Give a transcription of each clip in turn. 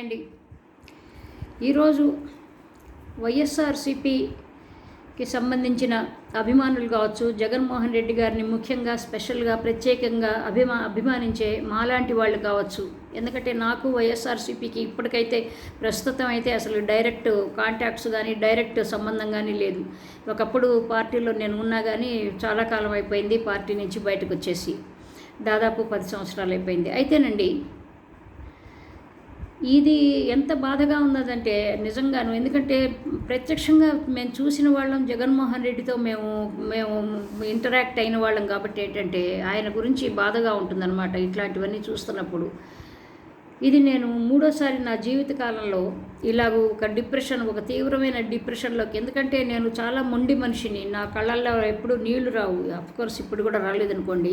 అండి ఈరోజు వైఎస్ఆర్సిపికి సంబంధించిన అభిమానులు కావచ్చు జగన్మోహన్ రెడ్డి గారిని ముఖ్యంగా స్పెషల్గా ప్రత్యేకంగా అభిమా అభిమానించే మాలాంటి వాళ్ళు కావచ్చు. ఎందుకంటే నాకు వైఎస్ఆర్సీపీకి ఇప్పటికైతే ప్రస్తుతం అయితే అసలు డైరెక్ట్ కాంటాక్ట్స్ కానీ డైరెక్ట్ సంబంధం కానీ లేదు. ఒకప్పుడు పార్టీలో నేను ఉన్నా కానీ చాలా కాలం అయిపోయింది పార్టీ నుంచి బయటకు వచ్చేసి. దాదాపు పది సంవత్సరాలు అయిపోయింది. అయితేనండి ఇది ఎంత బాధగా ఉన్నదంటే నిజంగాను. ఎందుకంటే ప్రత్యక్షంగా మేము చూసిన వాళ్ళం జగన్మోహన్ రెడ్డితో మేము మేము ఇంటరాక్ట్ అయిన వాళ్ళం కాబట్టి ఏంటంటే ఆయన గురించి బాధగా ఉంటుందన్నమాట ఇట్లాంటివన్నీ చూస్తున్నప్పుడు. ఇది నేను మూడోసారి నా జీవిత కాలంలో ఇలాగ ఒక డిప్రెషన్ ఒక తీవ్రమైన డిప్రెషన్లోకి. ఎందుకంటే నేను చాలా మొండి మనిషిని. నా కళ్ళల్లో ఎప్పుడు నీళ్ళు రావు. అఫ్కోర్స్ ఇప్పుడు కూడా రాలేదనుకోండి.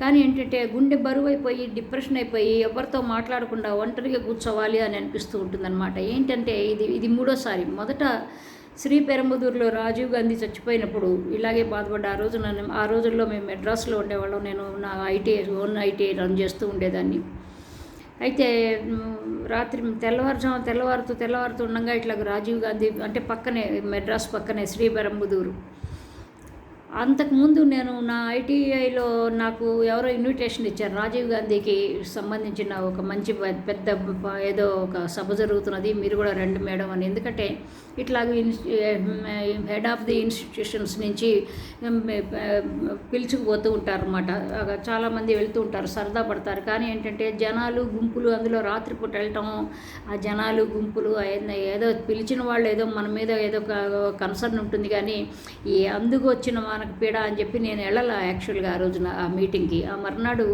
కానీ ఏంటంటే గుండె బరువు అయిపోయి డిప్రెషన్ అయిపోయి ఎవరితో మాట్లాడకుండా ఒంటరిగా కూర్చోవాలి అని అనిపిస్తూ ఉంటుందన్నమాట. ఏంటంటే ఇది ఇది మూడోసారి. మొదట శ్రీ పెరంబదూరులో రాజీవ్ గాంధీ చచ్చిపోయినప్పుడు ఇలాగే బాధపడ్డ. ఆ రోజు నన్ను ఆ రోజుల్లో మేము మెడ్రాస్లో ఉండేవాళ్ళం. నేను నా ఐటీఐ ఓన్ ఐటీఐ రన్ చేస్తూ ఉండేదాన్ని. అయితే రాత్రి తెల్లవారుజాము తెల్లవారుతూ తెల్లవారుతూ ఉండగా ఇట్లా రాజీవ్ గాంధీ అంటే పక్కనే మెడ్రాస్ పక్కనే శ్రీపరంబుదూరు అంతకుముందు నేను నా ఐటీఐలో నాకు ఎవరో ఇన్విటేషన్ ఇచ్చారు. రాజీవ్ గాంధీకి సంబంధించిన ఒక మంచి పెద్ద ఏదో ఒక సభ జరుగుతున్నది. మీరు కూడా రండి మేడం అని. ఎందుకంటే ఇట్లాగ హెడ్ ఆఫ్ ది ఇన్స్టిట్యూషన్స్ నుంచి పిలుచుకుపోతూ ఉంటారు అనమాట చాలామంది వెళ్తూ ఉంటారు సరదా పడతారు. కానీ ఏంటంటే జనాలు గుంపులు అందులో రాత్రిపూట వెళ్ళటం ఆ జనాలు గుంపులు ఏదో పిలిచిన వాళ్ళు ఏదో మన మీద ఏదో కన్సర్న్ ఉంటుంది. కానీ ఈ అందుకు వచ్చిన మనకు పీడ అని చెప్పి నేను వెళ్ళాల యాక్చువల్గా ఆ రోజున ఆ మీటింగ్కి. ఆ మర్నాడు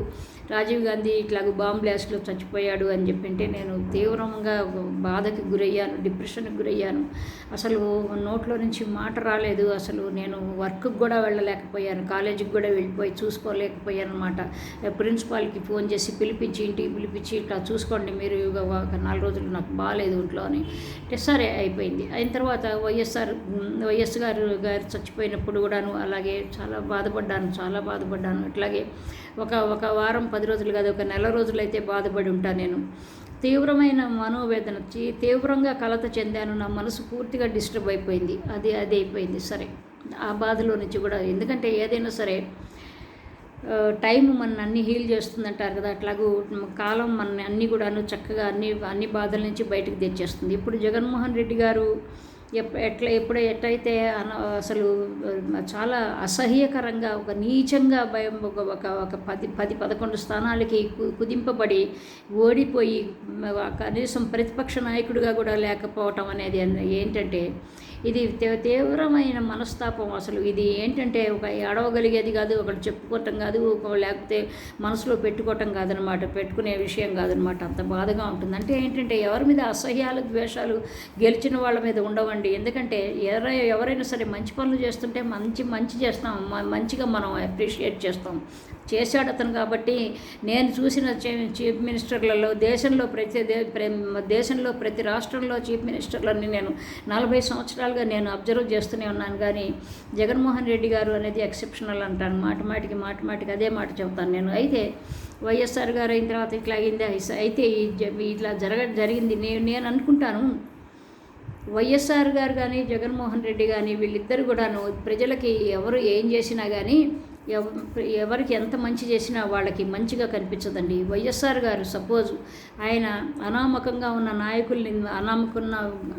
రాజీవ్ గాంధీ ఇట్లాగ బాంబ్ బ్లాస్ట్లో చచ్చిపోయాడు అని చెప్పింటే నేను తీవ్రంగా బాధకి గురయ్యాను డిప్రెషన్కి గురయ్యాను. అసలు నోట్లో నుంచి మాట రాలేదు. అసలు నేను వర్క్కి కూడా వెళ్ళలేకపోయాను కాలేజీకి కూడా వెళ్ళిపోయి చూసుకోలేకపోయాను అనమాట ప్రిన్సిపాల్కి ఫోన్ చేసి పిలిపించి ఇంటికి పిలిపించి ఇట్లా చూసుకోండి మీరు ఒక నాలుగు రోజులు నాకు బాగాలేదు ఇంట్లో అని. సరే అయిపోయింది. అయిన తర్వాత వైఎస్ఆర్ వైఎస్ గారు గారు చచ్చిపోయినప్పుడు కూడాను అలాగే చాలా బాధపడ్డాను చాలా బాధపడ్డాను. ఇట్లాగే ఒక ఒక వారం పది పది రోజులు కాదు ఒక నెల రోజులైతే బాధపడి ఉంటాను నేను. తీవ్రమైన మనోవేదన తీవ్రంగా కలత చెందాను నా మనసు పూర్తిగా డిస్టర్బ్ అయిపోయింది. అది అది అయిపోయింది. సరే ఆ బాధలో నుంచి కూడా ఎందుకంటే ఏదైనా సరే టైం మన అన్ని హీల్ చేస్తుందంటారు కదా అట్లాగూ కాలం మన అన్నీ కూడాను చక్కగా అన్ని అన్ని బాధల నుంచి బయటకు తెచ్చేస్తుంది. ఇప్పుడు జగన్మోహన్ రెడ్డి గారు ఎట్లా ఎప్పుడు ఎట్లయితే అసలు చాలా అసహ్యకరంగా ఒక నీచంగా భయం ఒక ఒక ఒక పది పది పదకొండు స్థానాలకి కుదింపబడి ఓడిపోయి కనీసం ప్రతిపక్ష నాయకుడిగా కూడా లేకపోవటం అనేది ఏంటంటే ఇది తీవ్రమైన మనస్తాపం అసలు. ఇది ఏంటంటే ఒక అడవగలిగేది కాదు ఒకటి చెప్పుకోవటం కాదు ఒక లేకపోతే మనసులో పెట్టుకోవటం కాదనమాట పెట్టుకునే విషయం కాదనమాట. అంత బాధగా ఉంటుంది అంటే ఏంటంటే ఎవరి మీద అసహ్యాలు ద్వేషాలు గెలిచిన వాళ్ళ మీద ఉండవండి. ఎందుకంటే ఎవర ఎవరైనా సరే మంచి పనులు చేస్తుంటే మంచి మంచి చేస్తాం. మంచిగా మనం అప్రిషియేట్ చేస్తాం. చేశాడు అతను కాబట్టి నేను చూసిన చీఫ్ మినిస్టర్లలో దేశంలో ప్రతి దేశంలో ప్రతి రాష్ట్రంలో చీఫ్ మినిస్టర్లని నేను నలభై సంవత్సరాలుగా నేను అబ్జర్వ్ చేస్తూనే ఉన్నాను. కానీ జగన్మోహన్ రెడ్డి గారు అనేది ఎక్సెప్షనల్ అంటాను. మాట మాటికి మాట మాటికి అదే మాట చెబుతాను నేను. అయితే వైఎస్ఆర్ గారు అయిన తర్వాత ఇట్లా అయింది? అయితే ఇట్లా జరగ జరిగింది. నేను నేను అనుకుంటాను వైఎస్ఆర్ గారు కానీ జగన్మోహన్ రెడ్డి కానీ వీళ్ళిద్దరు కూడాను ప్రజలకి ఎవరు ఏం చేసినా కానీ ఎవరికి ఎంత మంచి చేసినా వాళ్ళకి మంచిగా కనిపించదండి. వైఎస్ఆర్ గారు సపోజ్ ఆయన అనామకంగా ఉన్న నాయకుల్ని అనామకున్న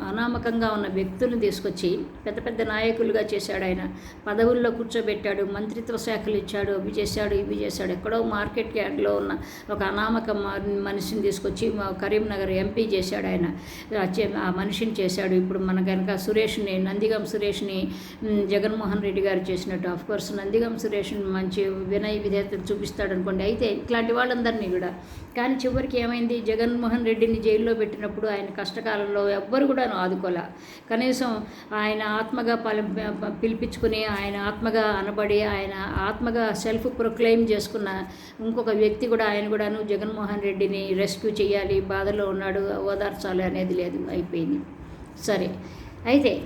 అనామకంగా ఉన్న వ్యక్తుల్ని తీసుకొచ్చి పెద్ద పెద్ద నాయకులుగా చేశాడు ఆయన. పదవుల్లో కూర్చోబెట్టాడు మంత్రిత్వ శాఖలు ఇచ్చాడు అవి చేశాడు ఇవి చేశాడు. ఎక్కడో మార్కెట్ యార్డ్లో ఉన్న ఒక అనామక మనిషిని తీసుకొచ్చి కరీంనగర్ ఎంపీ చేశాడు ఆయన. ఆ మనిషిని చేశాడు. ఇప్పుడు మన కనుక సురేష్ని నందిగం సురేష్ని జగన్మోహన్ రెడ్డి గారు చేసినట్టు. కోర్స్ నందిగం సురేష్ మంచి వినయ విధేయతను చూపిస్తాడు అనుకోండి అయితే ఇట్లాంటి వాళ్ళందరినీ కూడా. కానీ చివరికి ఏమైంది? జగన్మోహన్ రెడ్డిని జైల్లో పెట్టినప్పుడు ఆయన కష్టకాలంలో ఎవ్వరు కూడా ఆదుకోలే. కనీసం ఆయన ఆత్మగా పిలిపించుకుని ఆయన ఆత్మగా అనబడి ఆయన ఆత్మగా సెల్ఫ్ ప్రొక్లెయిమ్ చేసుకున్న ఇంకొక వ్యక్తి కూడా ఆయన కూడాను జగన్మోహన్ రెడ్డిని రెస్క్యూ చేయాలి బాధలో ఉన్నాడు ఓదార్చాలి అనేది లేదు అయిపోయింది. సరే. అయితే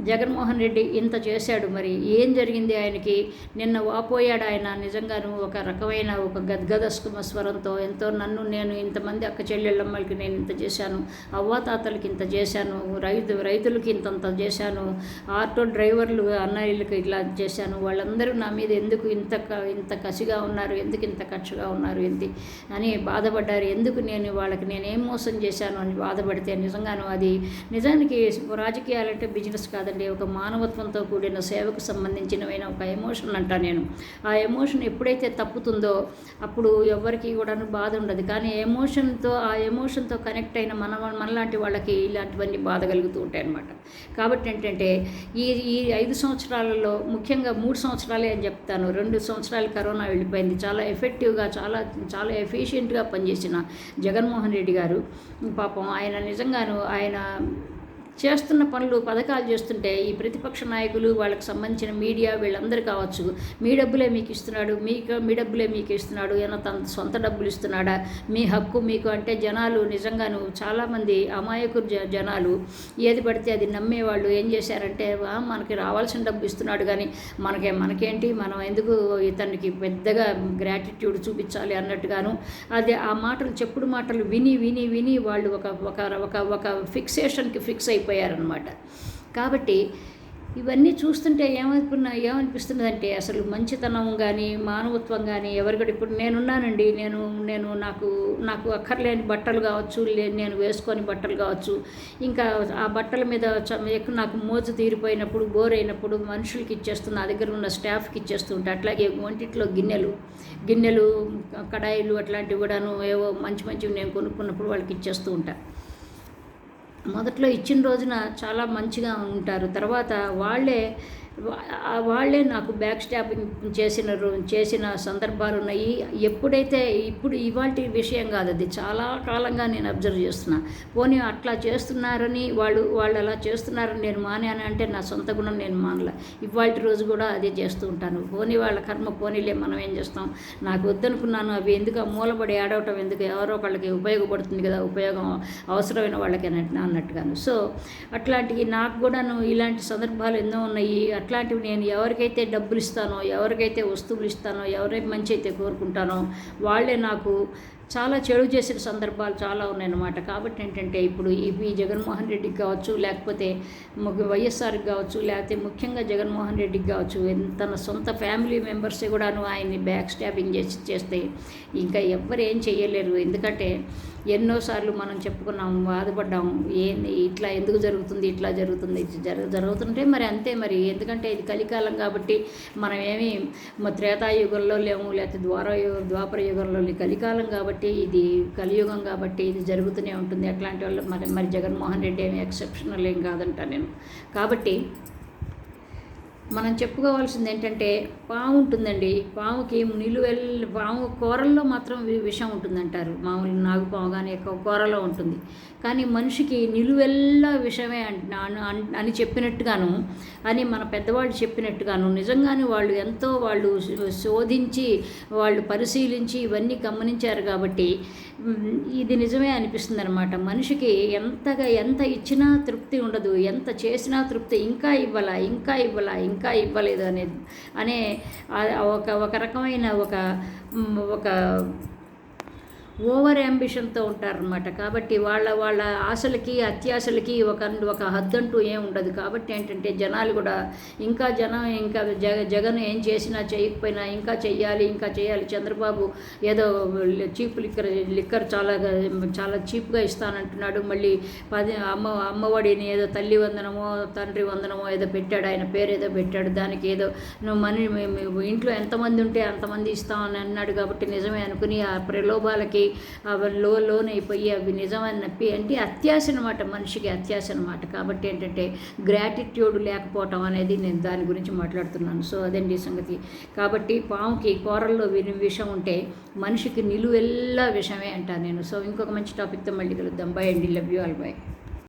జగన్మోహన్ రెడ్డి ఇంత చేశాడు మరి? ఏం జరిగింది ఆయనకి? నిన్న వాపోయాడు ఆయన. నిజంగాను ఒక రకమైన ఒక గద్గద స్వరంతో ఎంతో నన్ను నేను ఇంతమంది అక్క చెల్లెళ్ళమ్మలకి నేను ఇంత చేశాను. అవ్వాతాతలకి ఇంత చేశాను. రైతు రైతులకి ఇంతంత చేశాను. ఆటో డ్రైవర్లు అన్నయ్యలకి ఇట్లా చేశాను. వాళ్ళందరూ నా మీద ఎందుకు ఇంత ఇంత కసిగా ఉన్నారు? ఎందుకు ఇంత ఖర్చుగా ఉన్నారు? ఏంటి? అని బాధపడ్డారు. ఎందుకు నేను వాళ్ళకి నేనేం మోసం చేశాను అని బాధపడితే నిజంగాను అది నిజానికి రాజకీయాలంటే బిజినెస్ కాదు. కాదండి ఒక మానవత్వంతో కూడిన సేవకు సంబంధించినవైన ఒక ఎమోషన్ అంటా నేను. ఆ ఎమోషన్ ఎప్పుడైతే తప్పుతుందో అప్పుడు ఎవరికి కూడా బాధ ఉండదు. కానీ ఎమోషన్తో ఆ ఎమోషన్తో కనెక్ట్ అయిన మన మనలాంటి వాళ్ళకి ఇలాంటివన్నీ బాధ కలుగుతూ ఉంటాయి అనమాట కాబట్టి ఏంటంటే ఈ ఈ ఐదు సంవత్సరాలలో ముఖ్యంగా మూడు సంవత్సరాలే అని చెప్తాను. రెండు సంవత్సరాలు కరోనా వెళ్ళిపోయింది. చాలా ఎఫెక్టివ్గా చాలా చాలా ఎఫిషియెంట్గా పనిచేసిన జగన్మోహన్ రెడ్డి గారు. పాపం ఆయన నిజంగాను ఆయన చేస్తున్న పనులు పథకాలు చేస్తుంటే ఈ ప్రతిపక్ష నాయకులు వాళ్ళకి సంబంధించిన మీడియా వీళ్ళందరూ కావచ్చు మీ డబ్బులే మీకు ఇస్తున్నాడు మీకు మీ డబ్బులే మీకు ఇస్తున్నాడు ఏమో తన సొంత డబ్బులు ఇస్తున్నాడా? మీ హక్కు మీకు అంటే జనాలు నిజంగాను చాలామంది అమాయకులు జనాలు. ఏది పడితే అది నమ్మేవాళ్ళు. ఏం చేశారంటే మనకి రావాల్సిన డబ్బు ఇస్తున్నాడు కానీ మనకే మనకేంటి? మనం ఎందుకు ఇతనికి పెద్దగా గ్రాటిట్యూడ్ చూపించాలి అన్నట్టుగాను. అదే ఆ మాటలు చెప్పుడు మాటలు విని విని విని వాళ్ళు ఒక ఒక ఒక ఫిక్సేషన్కి ఫిక్స్ అయిపోయి అయిపోయారనమాట కాబట్టి ఇవన్నీ చూస్తుంటే ఏమనుకున్నా ఏమనిపిస్తున్నదంటే అసలు మంచితనం కానీ మానవత్వం కానీ ఎవరికడ ఇప్పుడు నేనున్నానండి నేను నేను నాకు నాకు అక్కర్లేని బట్టలు కావచ్చు నేను వేసుకొని బట్టలు కావచ్చు. ఇంకా ఆ బట్టల మీద ఎక్కువ నాకు మోజు తీరిపోయినప్పుడు బోర్ అయినప్పుడు మనుషులకి ఇచ్చేస్తుంది నా దగ్గర ఉన్న స్టాఫ్కి ఇచ్చేస్తూ ఉంటా. అట్లాగే వంటిట్లో గిన్నెలు గిన్నెలు కడాయిలు అట్లాంటివి కూడాను ఏవో మంచి మంచివి నేను కొనుక్కున్నప్పుడు వాళ్ళకి ఇచ్చేస్తూ ఉంటాను మొదట్లో ఇచ్చిన రోజున చాలా మంచిగా ఉంటారు. తర్వాత వాళ్ళే వాళ్ళే నాకు బ్యాక్ స్టాపింగ్ చేసిన చేసిన సందర్భాలు ఉన్నాయి. ఎప్పుడైతే ఇప్పుడు ఇవాళ విషయం కాదు అది. చాలా కాలంగా నేను అబ్జర్వ్ చేస్తున్నా. పోనీ అట్లా చేస్తున్నారని వాళ్ళు వాళ్ళు అలా చేస్తున్నారని నేను మానాను అంటే నా సొంత గుణం నేను మానలే. ఇవాళ రోజు కూడా అదే చేస్తూ ఉంటాను. పోనీ వాళ్ళ కర్మ పోనీలే మనం ఏం చేస్తాం? నాకు వద్దనుకున్నాను. అవి ఎందుకు మూలబడి ఆడవటం ఎందుకు? ఎవరో వాళ్ళకి ఉపయోగపడుతుంది కదా ఉపయోగం అవసరమైన వాళ్ళకి అన్నట్టుగాను. సో అట్లాంటివి నాకు కూడాను ఇలాంటి సందర్భాలు ఎన్నో ఉన్నాయి. అట్లాంటివి నేను ఎవరికైతే డబ్బులు ఇస్తానో ఎవరికైతే వస్తువులు ఇస్తానో ఎవరైతే మంచి అయితే కోరుకుంటానో వాళ్ళే నాకు చాలా చెడు చేసిన సందర్భాలు చాలా ఉన్నాయన్నమాట. కాబట్టి ఏంటంటే ఇప్పుడు ఈ జగన్మోహన్ రెడ్డికి కావచ్చు లేకపోతే వైఎస్ఆర్కి కావచ్చు లేకపోతే ముఖ్యంగా జగన్మోహన్ రెడ్డికి కావచ్చు తన సొంత ఫ్యామిలీ మెంబర్సే కూడాను ఆయన్ని బ్యాక్ స్టాపింగ్ చేసి చేస్తే ఇంకా ఎవ్వరు ఏం చేయలేరు. ఎందుకంటే ఎన్నోసార్లు మనం చెప్పుకున్నాం బాధపడ్డాం ఏంది ఇట్లా ఎందుకు జరుగుతుంది ఇట్లా జరుగుతుంది జర జరుగుతుంటే మరి అంతే మరి. ఎందుకంటే ఇది కలికాలం కాబట్టి మనం ఏమి త్రేతాయుగంలో లేము లేకపోతే ద్వార ద్వాపర యుగంలో కలికాలం కాబట్టి ఇది కలియుగం కాబట్టి ఇది జరుగుతూనే ఉంటుంది. అట్లాంటి వాళ్ళు మరి మరి జగన్మోహన్ రెడ్డి ఏమి ఎక్సెప్షనల్ ఏం కాదంట నేను. కాబట్టి మనం చెప్పుకోవాల్సింది ఏంటంటే పాము ఉంటుందండి. పాముకి నిలువెల్ పాము కూరల్లో మాత్రం విషం ఉంటుందంటారు. మామూలు నాగుపాము కానీ కూరలో ఉంటుంది. కానీ మనిషికి నిలువెల్లా విషమే అని చెప్పినట్టుగాను అని మన పెద్దవాళ్ళు చెప్పినట్టుగాను నిజంగానే వాళ్ళు ఎంతో వాళ్ళు శోధించి వాళ్ళు పరిశీలించి ఇవన్నీ గమనించారు కాబట్టి ఇది నిజమే అనిపిస్తుంది అనమాట మనిషికి ఎంతగా ఎంత ఇచ్చినా తృప్తి ఉండదు. ఎంత చేసినా తృప్తి ఇంకా ఇవ్వాలా ఇంకా ఇవ్వాలా ఇంకా ఇవ్వలేదు అనే అనే ఒక ఒక రకమైన ఒక ఒక ఓవర్ అంబిషన్తో ఉంటారనమాట కాబట్టి వాళ్ళ వాళ్ళ ఆశలకి అత్యాశలకి ఒక ఒక హద్దంటూ ఏం ఉండదు. కాబట్టి ఏంటంటే జనాలు కూడా ఇంకా జనం ఇంకా జగ జగన్ ఏం చేసినా చేయకపోయినా ఇంకా చెయ్యాలి ఇంకా చేయాలి. చంద్రబాబు ఏదో చీప్ లిక్కర్ లిక్కర్ చాలా చాలా చీప్గా ఇస్తానంటున్నాడు. మళ్ళీ పది అమ్మ అమ్మఒడిని ఏదో తల్లి వందనమో తండ్రి వందనమో ఏదో పెట్టాడు. ఆయన పేరు ఏదో పెట్టాడు. దానికి ఏదో నువ్వు మనీ ఇంట్లో ఎంతమంది ఉంటే అంతమంది ఇస్తామని అన్నాడు. కాబట్టి నిజమే అనుకుని ఆ ప్రలోభాలకి అవి లో లోన్ అయిపోయి అవి నిజమని నప్పి అంటే అత్యాశ అనమాట మనిషికి అత్యాశ అనమాట కాబట్టి ఏంటంటే గ్రాటిట్యూడ్ లేకపోవటం అనేది నేను దాని గురించి మాట్లాడుతున్నాను. సో అదండి సంగతి. కాబట్టి పాముకి కూరల్లో విషం ఉంటే మనిషికి నిలువెల్లా విషమే అంటాను నేను. సో ఇంకొక మంచి టాపిక్తో మళ్ళీ కలుద్దాం. బై అండి. Love you all by